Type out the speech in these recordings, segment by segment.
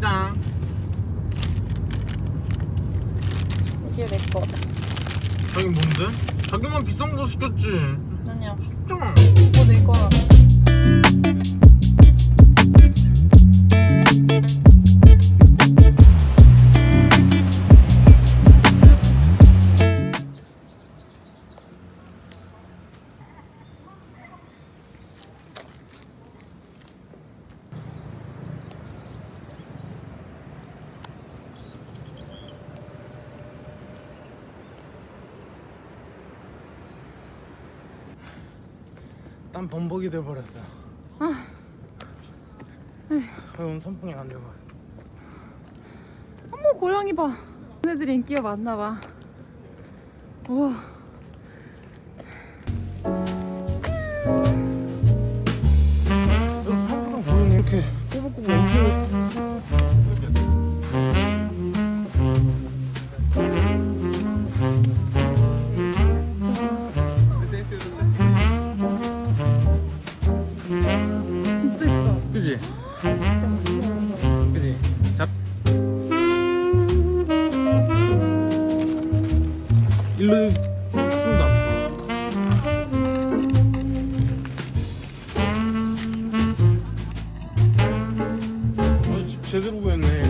짜장. 이게 내 거. 자기 뭔데? 자기만 비싼 거 시켰지. 아니야. 진짜. 이거 내 거야. 딴 범벅이 돼버렸어. 아. 왜 오늘 선풍이 안 되고? 어머 고양이 봐. 얘네들이 인기가 많나 봐. 우와. 일로 쏜다. 어, 집 제대로 구했네.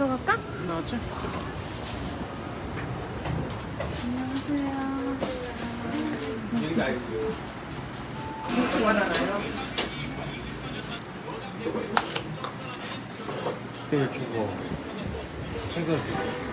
들어갈까? 나왔지? 되게 주고 행사 주고